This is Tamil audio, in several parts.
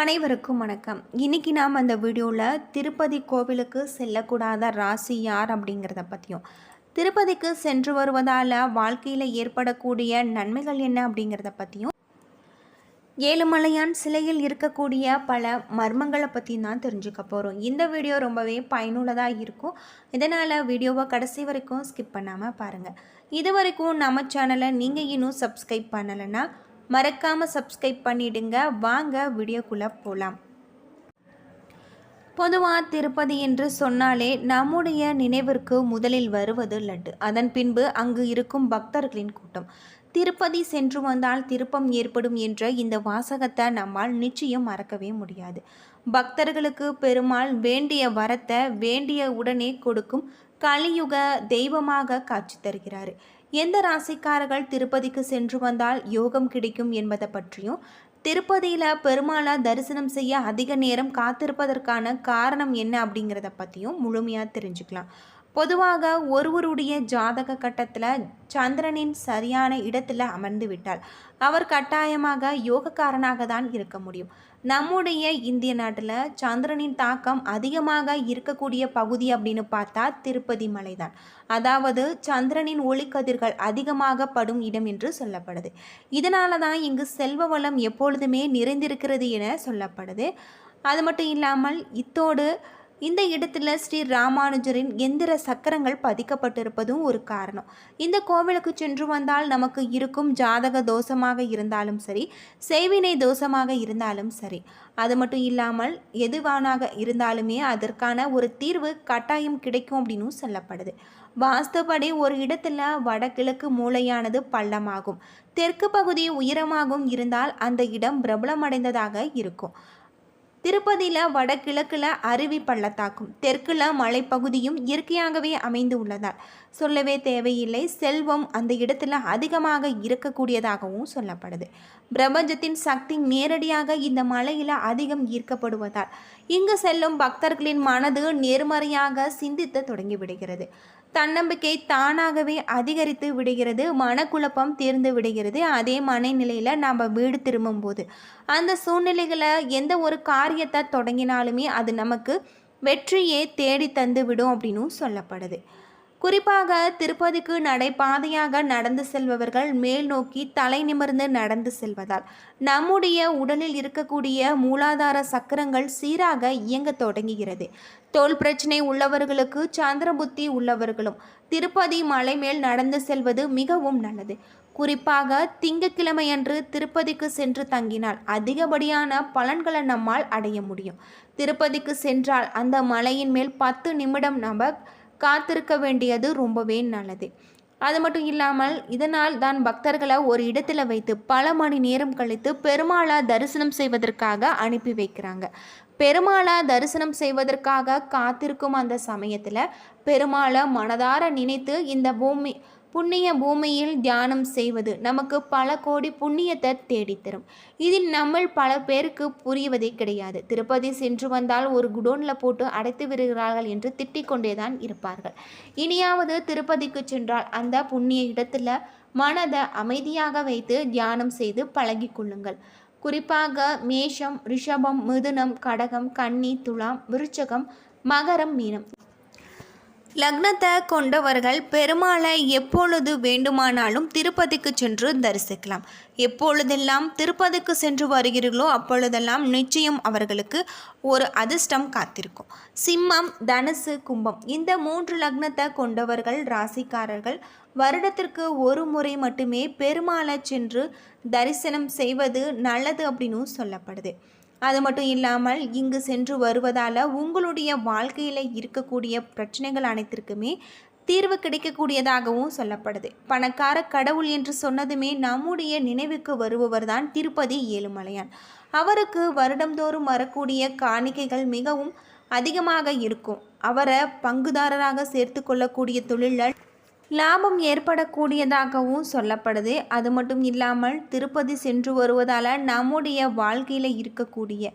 அனைவருக்கும் வணக்கம். இன்னைக்கு நாம் அந்த வீடியோவில் திருப்பதி கோவிலுக்கு செல்லக்கூடாத ராசி யார் அப்படிங்கிறத பற்றியும் திருப்பதிக்கு சென்று வருவதால் வாழ்க்கையில் ஏற்படக்கூடிய நன்மைகள் என்ன அப்படிங்கிறத பற்றியும் ஏழுமலையான் சிலையில் இருக்கக்கூடிய பல மர்மங்களை பற்றி தான் தெரிஞ்சுக்க போகிறோம் இந்த வீடியோ ரொம்பவே பயனுள்ளதாக இருக்கும். இதனால் வீடியோவை கடைசி வரைக்கும் ஸ்கிப் பண்ணாமல் பாருங்கள் இது வரைக்கும் நம்ம சேனலை நீங்கள் இன்னும் சப்ஸ்கிரைப் பண்ணலைன்னா மறக்காமல் சப்ஸ்கிரைப் பண்ணிடுங்க. வாங்க வீடியோக்குள்ளே போகலாம் பொதுவாக திருப்பதி என்று சொன்னாலே நம்முடைய நினைவிற்கு முதலில் வருவது லட்டு. அதன் பின்பு அங்கு இருக்கும் பக்தர்களின் கூட்டம். திருப்பதி சென்று வந்தால் திருப்பம் ஏற்படும் என்ற இந்த வாசகத்தை நம்மால் நிச்சயம் மறக்கவே முடியாது. பக்தர்களுக்கு பெருமாள் வேண்டிய வரத்தை வேண்டிய உடனே கொடுக்கும் கலியுக தெய்வமாக காட்சி தருகிறார். எந்த ராசிக்காரர்கள் திருப்பதிக்கு சென்று வந்தால் யோகம் கிடைக்கும் என்பதை பற்றியும் திருப்பதியில் பெருமாளை தரிசனம் செய்ய அதிக நேரம் காத்திருப்பதற்கான காரணம் என்ன அப்படிங்கிறத பற்றியும் முழுமையாக தெரிஞ்சுக்கலாம். பொதுவாக ஒருவருடைய ஜாதக கட்டத்தில் சந்திரனின் சரியான இடத்துல அமர்ந்து விட்டால் அவர் கட்டாயமாக யோகக்காரனாக தான் இருக்க முடியும். நம்முடைய இந்திய நாட்டில் சந்திரனின் தாக்கம் அதிகமாக இருக்கக்கூடிய பகுதி அப்படின்னு பார்த்தா திருப்பதி மலைதான். அதாவது சந்திரனின் ஒளிக்கதிர்கள் அதிகமாக படும் இடம் என்று சொல்லப்படுது. இதனால தான் இங்கு செல்வ வளம் எப்பொழுதுமே நிறைந்திருக்கிறது என சொல்லப்படுது. அது மட்டும் இல்லாமல் இத்தோடு இந்த இடத்துல ஸ்ரீ ராமானுஜரின் எந்திர சக்கரங்கள் பதிக்கப்பட்டிருப்பதும் ஒரு காரணம். இந்த கோவிலுக்கு சென்று வந்தால் நமக்கு இருக்கும் ஜாதக தோஷமாக இருந்தாலும் சரி செய்வினை தோஷமாக இருந்தாலும் சரி அது மட்டும் இல்லாமல் எதுவானாக இருந்தாலுமே அதற்கான ஒரு தீர்வு கட்டாயம் கிடைக்கும் அப்படின்னு சொல்லப்படுது. வாஸ்துபடி ஒரு இடத்துல வடகிழக்கு மூலையானது பள்ளமாகும். தெற்கு பகுதி உயரமாகவும் இருந்தால் அந்த இடம் பிரபலமடைந்ததாக இருக்கும். திருப்பதியில் வடகிழக்கில் அருவி பள்ளத்தாக்கும் தெற்கில் மலைப்பகுதியும் இயற்கையாகவே அமைந்து உள்ளதால் சொல்லவே தேவையில்லை. செல்வம் அந்த இடத்துல அதிகமாக இருக்கக்கூடியதாகவும் சொல்லப்படுது. பிரபஞ்சத்தின் சக்தி நேரடியாக இந்த மலையில் அதிகம் ஈர்க்கப்படுவதால் இங்கு செல்லும் பக்தர்களின் மனது நேர்மறையாக சிந்தித்து தொடங்கிவிடுகிறது தன்னம்பிக்கை தானாகவே அதிகரித்து விடுகிறது மனக்குழப்பம் தீர்ந்து விடுகிறது. அதே மனநிலையில் நாம் வீடு திரும்பும்போது அந்த சூழ்நிலைகளை எந்த ஒரு காரியத்தை தொடங்கினாலுமே அது நமக்கு வெற்றியே தேடி தந்து விடும் அப்படின்னும் சொல்லப்படுது. குறிப்பாக திருப்பதிக்கு நடைபாதையாக நடந்து செல்பவர்கள் மேல் நோக்கி தலை நிமிர்ந்து நடந்து செல்வதால் நம்முடைய உடலில் இருக்கக்கூடிய மூலாதார சக்கரங்கள் சீராக இயங்க தொடங்குகிறது. தோல் பிரச்சனை உள்ளவர்களுக்கு சந்திரபுத்தி உள்ளவர்களும் திருப்பதி மலை மேல் நடந்து செல்வது மிகவும் நல்லது. குறிப்பாக திங்கக்கிழமையன்று திருப்பதிக்கு சென்று தங்கினால் அதிகப்படியான பலன்களை நம்மால் அடைய முடியும். திருப்பதிக்கு சென்றால் அந்த மலையின் மேல் பத்து நிமிடம் நம்ம காத்திருக்க வேண்டியது ரொம்பவே நல்லது. அது மட்டும் இல்லாமல் இதனால் தான் பக்தர்களை ஒரு இடத்துல வைத்து பல மணி நேரம் கழித்து பெருமாளா தரிசனம் செய்வதற்காக அனுப்பி வைக்கிறாங்க. பெருமாளா தரிசனம் செய்வதற்காக காத்திருக்கும் அந்த சமயத்தில் பெருமாளை மனதார நினைத்து இந்த பூமி புண்ணிய பூமியில் தியானம் செய்வது நமக்கு பல கோடி புண்ணியத்தை தேடித்தரும். இதில் நம்ம பல பேருக்கு புரிவதே கிடையாது. திருப்பதி சென்று வந்தால் ஒரு குடோனில் போட்டு அடைத்து விடுகிறார்கள் என்று திட்டிக் கொண்டேதான் இருப்பார்கள். இனியாவது திருப்பதிக்கு சென்றால் அந்த புண்ணிய இடத்துல மனதை அமைதியாக வைத்து தியானம் செய்து பழகி கொள்ளுங்கள். குறிப்பாக மேஷம் ரிஷபம் மிதுனம் கடகம் கன்னி துலாம் விருச்சகம் மகரம் மீனம். லக்னத்தை கொண்டவர்கள் பெருமாளை எப்பொழுது வேண்டுமானாலும் திருப்பதிக்கு சென்று தரிசிக்கலாம். எப்பொழுதெல்லாம் திருப்பதிக்கு சென்று வருகிறீர்களோ அப்பொழுதெல்லாம் நிச்சயம் அவர்களுக்கு ஒரு அதிர்ஷ்டம் காத்திருக்கும். சிம்மம் தனுசு கும்பம் இந்த மூன்று லக்னத்தை கொண்டவர்கள் ராசிக்காரர்கள் வருடத்திற்கு ஒரு முறை மட்டுமே பெருமாளை சென்று தரிசனம் செய்வது நல்லது அப்படின்னு சொல்லப்படுது. அது மட்டும் இல்லாமல் இங்கு சென்று வருவதால் உங்களுடைய வாழ்க்கையில் இருக்கக்கூடிய பிரச்சனைகள் அனைத்திற்குமே தீர்வு கிடைக்கக்கூடியதாகவும் சொல்லப்படுது. பணக்கார கடவுள் என்று சொன்னதுமே நம்முடைய நினைவுக்கு வருபவர் தான் திருப்பதி ஏழுமலையான். அவருக்கு வருடந்தோறும் வரக்கூடிய காணிக்கைகள் மிகவும் அதிகமாக இருக்கும். அவரை பங்குதாரராக சேர்த்து கொள்ளக்கூடிய தொழிலில் லாபம் ஏற்படக்கூடியதாகவும் சொல்லப்படுது. அது மட்டும் இல்லாமல் திருப்பதி சென்று வருவதால் நம்முடைய வாழ்க்கையில் இருக்கக்கூடிய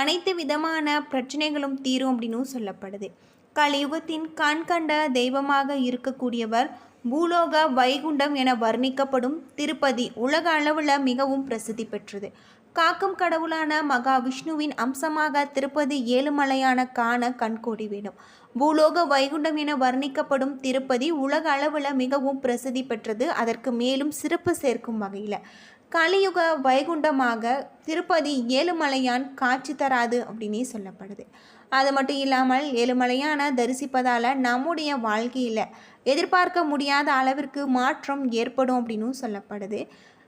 அனைத்து விதமான பிரச்சனைகளும் தீரும் அப்படின்னும் சொல்லப்படுது. கலியுகத்தின் கண்கண்ட தெய்வமாக இருக்கக்கூடியவர் பூலோக வைகுண்டம் என வர்ணிக்கப்படும் திருப்பதி உலக அளவில் மிகவும் பிரசித்தி பெற்றது. காக்கும் கடவுளான மகா விஷ்ணுவின் அம்சமாக திருப்பதி ஏழுமலையான காண கண்கோடி வேணும். பூலோக வைகுண்டம் என வர்ணிக்கப்படும் திருப்பதி உலக அளவில் மிகவும் பிரசித்தி பெற்றது. அதற்கு மேலும் சிறப்பு சேர்க்கும் வகையில். கலியுக வைகுண்டமாக திருப்பதி ஏழுமலையான் காட்சி தராது அப்படின்னே சொல்லப்படுது. அது மட்டும் இல்லாமல் ஏழுமலையான தரிசிப்பதால் நம்முடைய வாழ்க்கையில் எதிர்பார்க்க முடியாத அளவிற்கு மாற்றம் ஏற்படும் அப்படின்னும் சொல்லப்படுது.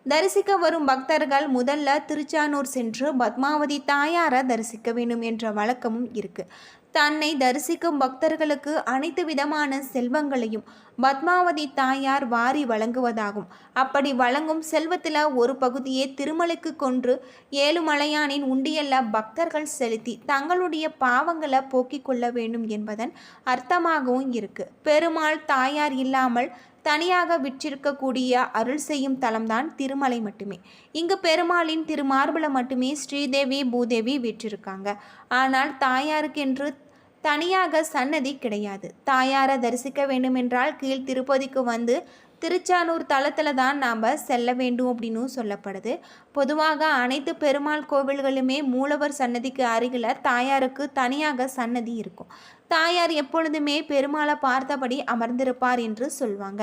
தரிசிக்க வரும் பக்தர்கள் முதல்ல திருச்சானூர் சென்று பத்மாவதி தாயாரை தரிசிக்க வேண்டும் என்ற வழக்கமும் இருக்கு. தன்னை தரிசிக்கும் பக்தர்களுக்கு அனைத்து விதமான செல்வங்களையும் பத்மாவதி தாயார் வாரி வழங்குவதாகும். அப்படி வழங்கும் செல்வத்தில் ஒரு பகுதியை திருமலைக்கு கொன்று ஏழுமலையானின் உண்டியல்ல பக்தர்கள் செலுத்தி தங்களுடைய பாவங்களை போக்கிக் கொள்ள வேண்டும் என்பதன் அர்த்தமாகவும் இருக்கு. பெருமாள் தாயார் இல்லாமல் தனியாக விற்றிருக்கக்கூடிய அருள் செய்யும் தலம்தான் திருமலை மட்டுமே. இங்கு பெருமாளின் திருமார்பல மட்டுமே ஸ்ரீதேவி பூதேவி விற்றிருக்காங்க. ஆனால் தாயாருக்கென்று தனியாக சன்னதி கிடையாது. தாயாரை தரிசிக்க வேண்டுமென்றால் கீழ் திருப்பதிக்கு வந்து திருச்சானூர் தளத்தில் தான் நாம் செல்ல வேண்டும் அப்படின்னு சொல்லப்படுது. பொதுவாக அனைத்து பெருமாள் கோவில்களுமே மூலவர் சன்னதிக்கு அருகில் தாயாருக்கு தனியாக சன்னதி இருக்கும். தாயார் எப்பொழுதுமே பெருமாளை பார்த்தபடி அமர்ந்திருப்பார் என்று சொல்வாங்க.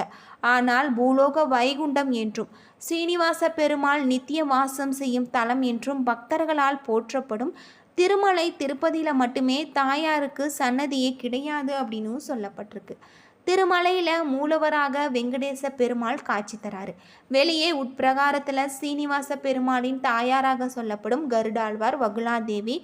ஆனால் பூலோக வைகுண்டம் என்றும் சீனிவாச பெருமாள் நித்திய வாசம் செய்யும் தலம் என்றும் பக்தர்களால் போற்றப்படும் திருமலை திருப்பதியில் மட்டுமே தாயாருக்கு சன்னதியே கிடையாது அப்படின்னு சொல்லப்பட்டிருக்கு. திருமலையில் மூலவராக வெங்கடேச பெருமாள் காட்சி தராரு. வெளியே உட்பிரகாரத்தில் சீனிவாச பெருமாளின் தாயாராக சொல்லப்படும் கருடாழ்வார் வகுலாதேவி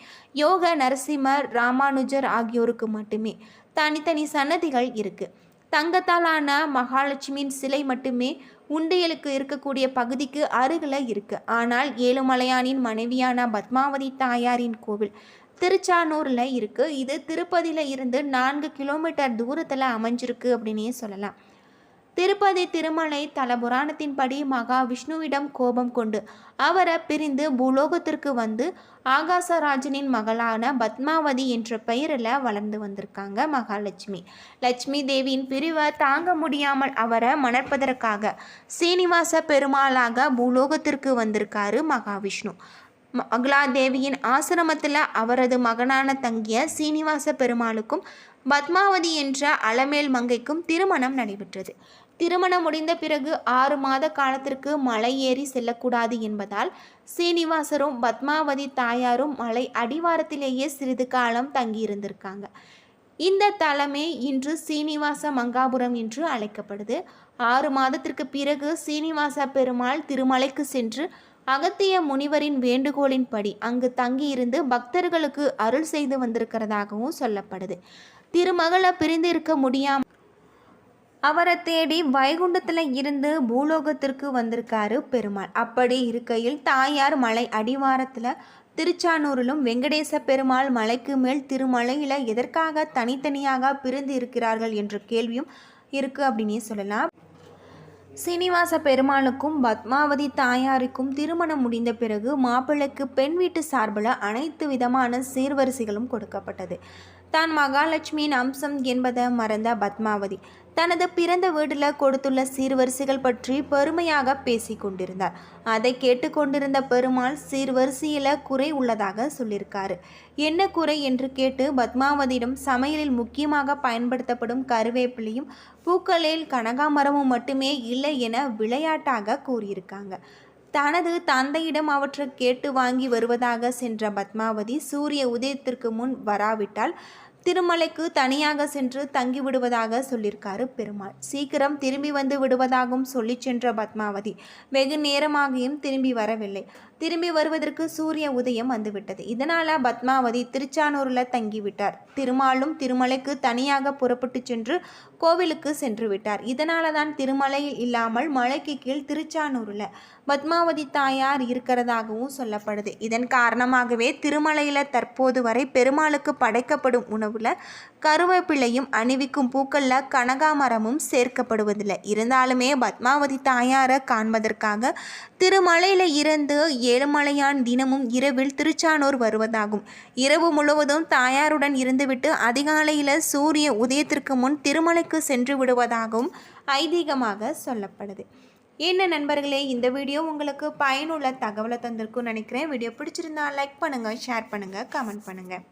யோக நரசிம்மர் ராமானுஜர் ஆகியோருக்கு மட்டுமே தனித்தனி சன்னதிகள் இருக்கு. தங்கத்தாலான மகாலட்சுமியின் சிலை மட்டுமே உண்டியலுக்கு இருக்கக்கூடிய பகுதிக்கு அருகில் இருக்கு. ஆனால் ஏழுமலையானின் மனைவியான பத்மாவதி தாயாரின் கோவில் திருச்சானூரில் இருக்குது இது திருப்பதியில் இருந்து நான்கு கிலோமீட்டர் தூரத்தில் அமைஞ்சிருக்கு அப்படின்னே சொல்லலாம். திருப்பதி திருமலை தல புராணத்தின்படி மகாவிஷ்ணுவிடம் கோபம் கொண்டு அவரை பிரிந்து பூலோகத்திற்கு வந்து ஆகாசராஜனின் மகளான பத்மாவதி என்ற பெயரில் வளர்ந்து வந்திருக்காங்க மகாலட்சுமி. லட்சுமி தேவியின் பிரிவை தாங்க முடியாமல் அவரை மணற்பதற்காக சீனிவாச பெருமாளாக பூலோகத்திற்கு வந்திருக்காரு மகாவிஷ்ணு. மகளாதேவியின் ஆசிரமத்தில் அவரது மகனான தங்கிய சீனிவாச பெருமாளுக்கும் பத்மாவதி என்ற அலமேல் மங்கைக்கும் திருமணம் நடைபெற்றது. திருமணம் முடிந்த பிறகு ஆறு மாத காலத்திற்கு மலை ஏறி செல்லக்கூடாது என்பதால் சீனிவாசரும் பத்மாவதி தாயாரும் மலை அடிவாரத்திலேயே சிறிது காலம் தங்கியிருந்திருக்காங்க. இந்த தலமே இன்று சீனிவாச மங்காபுரம் என்று அழைக்கப்படுது. ஆறு மாதத்திற்கு பிறகு சீனிவாச பெருமாள் திருமலைக்கு சென்று அகத்திய முனிவரின் வேண்டுகோளின்படி அங்கு தங்கியிருந்து பக்தர்களுக்கு அருள் செய்து வந்திருக்கிறதாகவும் சொல்லப்படுது. திருமகளை பிரிந்து இருக்க முடியாம அவரை தேடி வைகுண்டத்தில் இருந்து பூலோகத்திற்கு வந்திருக்காரு பெருமாள். அப்படி இருக்கையில் தாயார் மலை அடிவாரத்தில் திருச்சானூரிலும் வெங்கடேச பெருமாள் மலைக்கு மேல் திருமலையில் எதற்காக தனித்தனியாக பிரிந்து இருக்கிறார்கள் என்ற கேள்வியும் இருக்குது அப்படின்னே சொல்லலாம். சீனிவாச பெருமாளுக்கும் பத்மாவதி தாயாருக்கும் திருமணம் முடிந்த பிறகு மாப்பிள்ளைக்கு பெண் வீட்டு சார்பில் அனைத்து விதமான சீர்வரிசைகளும் கொடுக்கப்பட்டது. தான் மகாலட்சுமியின் அம்சம் என்பதை மறந்த பத்மாவதி தனது பிறந்த வீட்டில் கொடுத்துள்ள சீர்வரிசைகள் பற்றி பெருமையாக பேசி கொண்டிருந்தார். அதை கேட்டுக்கொண்டிருந்த பெருமாள் சீர்வரிசையில் குறை உள்ளதாக சொல்லியிருக்காரு. என்ன குறை என்று கேட்டு பத்மாவதியிடம் சமையலில் முக்கியமாக பயன்படுத்தப்படும் கருவேப்பிலையும் பூக்களில் கனகாமரமும் மட்டுமே இல்லை என விளையாட்டாக கூறியிருக்காங்க. தனது தந்தையிடம் அவற்றை கேட்டு வாங்கி வருவதாக சென்ற பத்மாவதி சூரிய உதயத்திற்கு முன் வராவிட்டால் திருமலைக்கு தனியாக சென்று தங்கிவிடுவதாக சொல்லியிருக்காரு பெருமாள். சீக்கிரம் திரும்பி வந்து விடுவதாகவும் சொல்லி சென்ற பத்மாவதி. வெகு நேரமாகியும் திரும்பி வரவில்லை. திரும்பி வருவதற்கு சூரிய உதயம் வந்துவிட்டது. இதனால பத்மாவதி திருச்சானூரில் தங்கிவிட்டார். திருமாலும் திருமலைக்கு தனியாக புறப்பட்டு சென்று கோவிலுக்கு சென்று விட்டார். இதனால தான் திருமலையில் இல்லாமல் மலைக்கு கீழ் திருச்சானூரில் பத்மாவதி தாயார் இருக்கிறதாகவும் சொல்லப்படுது. இதன் காரணமாகவே திருமலையில் தற்போது வரை பெருமாளுக்கு படைக்கப்படும் உணவில் கருவேப்பிலையும் அணிவிக்கும் பூக்களில் கனகாமரமும் சேர்க்கப்படுவதில்லை. இருந்தாலுமே பத்மாவதி தாயாரை காண்பதற்காக திருமலையில் இருந்து ஏழுமலையான் தினமும் இரவில் திருச்சானூர் வருவதாகும். இரவு முழுவதும் தாயாருடன் இருந்துவிட்டு அதிகாலையில் சூரிய உதயத்திற்கு முன் திருமலைக்கு சென்று விடுவதாகவும் ஐதீகமாக சொல்லப்படுது. என்ன நண்பர்களே இந்த வீடியோ உங்களுக்கு பயனுள்ள தகவலை தந்திருக்கும்னு நினைக்கிறேன். வீடியோ பிடிச்சிருந்தா லைக் பண்ணுங்கள் ஷேர் பண்ணுங்கள் கமெண்ட் பண்ணுங்கள்